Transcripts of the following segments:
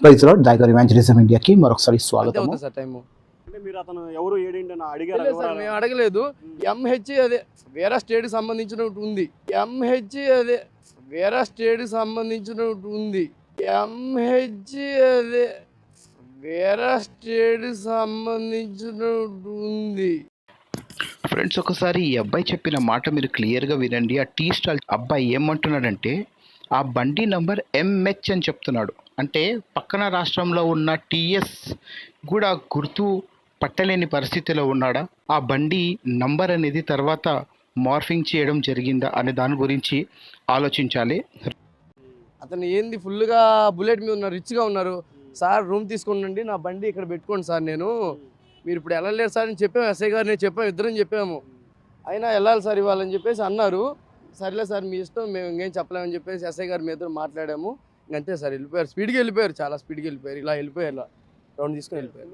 ప్రైజ్లో డైగర్ ఇవాంజలిజం ఇండియాకి మరొకసారి స్వాగతం. సార్ అంటే మీరు అతను ఎవరు ఏడేంటి అని అడిగారు? లేదు సార్ మేము అడగలేదు. ఎంహెచ్ అదే వేరే స్టేట్కి సంబంధించిన ఒకటి ఉంది ఎంహెచ్ అదే వేరే స్టేట్కి సంబంధించిన ఒకటి ఉంది ఎంహెచ్ అదే వేరే స్టేట్కి సంబంధించిన ఒకటి ఉంది. ఫ్రెండ్స్ ఒకసారి ఈ అబ్బాయి చెప్పిన మాట మీరు క్లియర్గా వినండి. ఆ టీ స్టాల్ అబ్బాయి ఏమంటున్నాడంటే ఆ బండి నంబర్ ఎంహెచ్ అని చెప్తున్నాడు. అంటే పక్కన రాష్ట్రంలో ఉన్న టీఎస్ కూడా గుర్తు పట్టలేని పరిస్థితిలో ఉన్నాడా? ఆ బండి నంబర్ అనేది తర్వాత మార్ఫింగ్ చేయడం జరిగిందా అనే దాని గురించి ఆలోచించాలి. అతను ఏంది ఫుల్గా బుల్లెట్ మీద ఉన్నారు రిచ్గా ఉన్నారు. సార్ రూమ్ తీసుకోండి నా బండి ఇక్కడ పెట్టుకోండి సార్ నేను. మీరు ఇప్పుడు వెళ్ళలేరు సార్ అని చెప్పాము ఎస్ఐ గారు నేను చెప్పాము ఇద్దరం చెప్పాము. అయినా వెళ్ళాలి సార్ ఇవ్వాలని చెప్పేసి అన్నారు. సరేలే సార్ మీ ఇష్టం మేము ఇంకేం చెప్పలేమని చెప్పేసి ఎస్ఐ గారు మీ ఇద్దరు మాట్లాడాము. అంతే సార్ వెళ్ళిపోయారు. స్పీడ్గా వెళ్ళిపోయారు చాలా స్పీడ్గా వెళ్ళిపోయారు. ఇలా వెళ్ళిపోయారు ఇలా రౌండ్ తీసుకొని వెళ్ళిపోయారు.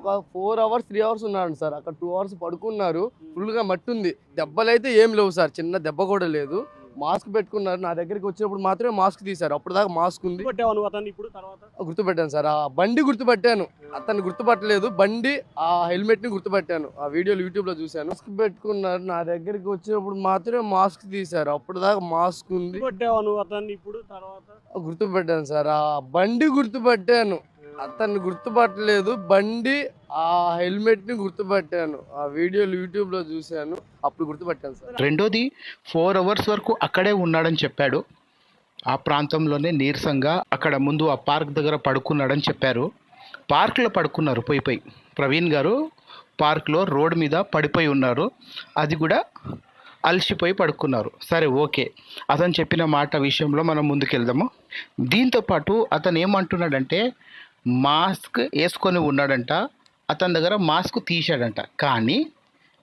ఒక ఫోర్ అవర్స్ త్రీ అవర్స్ ఉన్నాడు సార్. అక్కడ టూ అవర్స్ పడుకున్నారు. ఫుల్గా మట్టి ఉంది. దెబ్బలైతే ఏం లేవు సార్. చిన్న దెబ్బ కూడా లేదు. మాస్క్ పెట్టుకున్నారు. నా దగ్గరికి వచ్చినప్పుడు మాత్రమే మాస్క్ తీశారు. అప్పుడు దాకా మాస్క్ ఉంది. ఇప్పుడు తర్వాత? గుర్తుపెట్టాను సార్. ఆ బండి గుర్తుపట్టాను. అతన్ని గుర్తుపట్టలేదు. బండి ఆ హెల్మెట్ని గుర్తుపట్టాను. ఆ వీడియోలు యూట్యూబ్లో చూశాను. మాస్క్ పెట్టుకున్నారు. నా దగ్గరికి వచ్చినప్పుడు మాత్రమే మాస్క్ తీశారు. అప్పుడు దాకా మాస్క్ ఉంది. ఇప్పుడు తర్వాత? గుర్తుపెట్టాను సార్. ఆ బండి గుర్తుపట్టాను. అతన్ని గుర్తుపట్టలేదు. బండి ఆ హెల్మెట్ని గుర్తుపట్టాను. ఆ వీడియోలు యూట్యూబ్లో చూశాను. అప్పుడు గుర్తుపట్టాను సార్. రెండోది ఫోర్ అవర్స్ వరకు అక్కడే ఉన్నాడని చెప్పాడు. ఆ ప్రాంతంలోనే నీరసంగా అక్కడ ముందు ఆ పార్క్ దగ్గర పడుకున్నాడని చెప్పారు. పార్క్లో పడుకున్నారు పోయి పోయి. ప్రవీణ్ గారు పార్క్లో రోడ్ మీద పడిపోయి ఉన్నారు. అది కూడా అలసిపోయి పడుకున్నారు. సరే ఓకే. అతను చెప్పిన మాట విషయంలో మనం ముందుకెళ్దాము. దీంతోపాటు అతను ఏమంటున్నాడంటే మాస్క్ వేసుకొని ఉన్నాడంట అతని దగ్గర మాస్క్ తీశాడంట. కానీ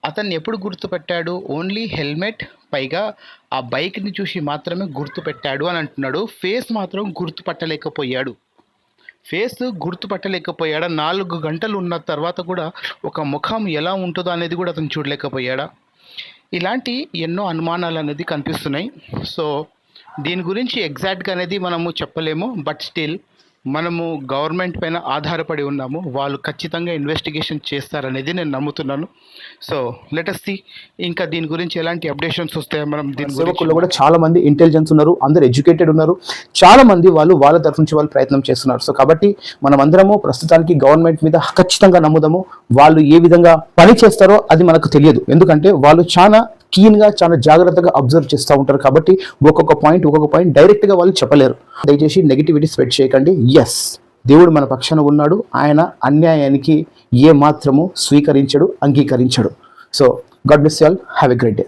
అతన్ని ఎప్పుడు గుర్తుపెట్టాడు? ఓన్లీ హెల్మెట్ పైగా ఆ బైక్ని చూసి మాత్రమే గుర్తుపెట్టాడు అని అంటున్నాడు. ఫేస్ మాత్రం గుర్తుపట్టలేకపోయాడు. ఫేస్ గుర్తుపట్టలేకపోయాడా? నాలుగు గంటలు ఉన్న తర్వాత కూడా ఒక ముఖం ఎలా ఉంటుందో అనేది కూడా అతను చూడలేకపోయాడా? ఇలాంటి ఎన్నో అనుమానాలు అనేది కనిపిస్తున్నాయి. సో దీని గురించి ఎగ్జాక్ట్గా అనేది మనము చెప్పలేము. బట్ స్టిల్ మనము గవర్నమెంట్ పైన ఆధారపడి ఉన్నాము. వాళ్ళు ఖచ్చితంగా ఇన్వెస్టిగేషన్ చేస్తారనేది నేను నమ్ముతున్నాను. సో లెటస్ సి ఇంకా దీని గురించి ఎలాంటి అప్డేషన్స్ వస్తాయో మనం దీని సేవకుల్లో కూడా చాలా మంది ఇంటెలిజెన్స్ ఉన్నారు అందరు ఎడ్యుకేటెడ్ ఉన్నారు. చాలా మంది వాళ్ళు వాళ్ళ తరఫు నుంచి వాళ్ళు ప్రయత్నం చేస్తున్నారు. సో కాబట్టి మనం అందరము ప్రస్తుతానికి గవర్నమెంట్ మీద ఖచ్చితంగా నమ్ముదాము. వాళ్ళు ఏ విధంగా పని చేస్తారో అది మనకు తెలియదు. ఎందుకంటే వాళ్ళు చాలా keen గా చాలా జాగ్రత్తగా అబ్జర్వ్ చేస్తూ ఉంటారు కాబట్టి ఒక్కొక్క పాయింట్ ఒక్కొక్క పాయింట్ డైరెక్ట్గా వాళ్ళు చెప్పలేరు. దయచేసి నెగిటివిటీ స్ప్రెడ్ చేయకండి. ఎస్ దేవుడు మన పక్షాన ఉన్నాడు. ఆయన అన్యాయానికి ఏ మాత్రము స్వీకరించడు అంగీకరించడు. So God bless you all have a great day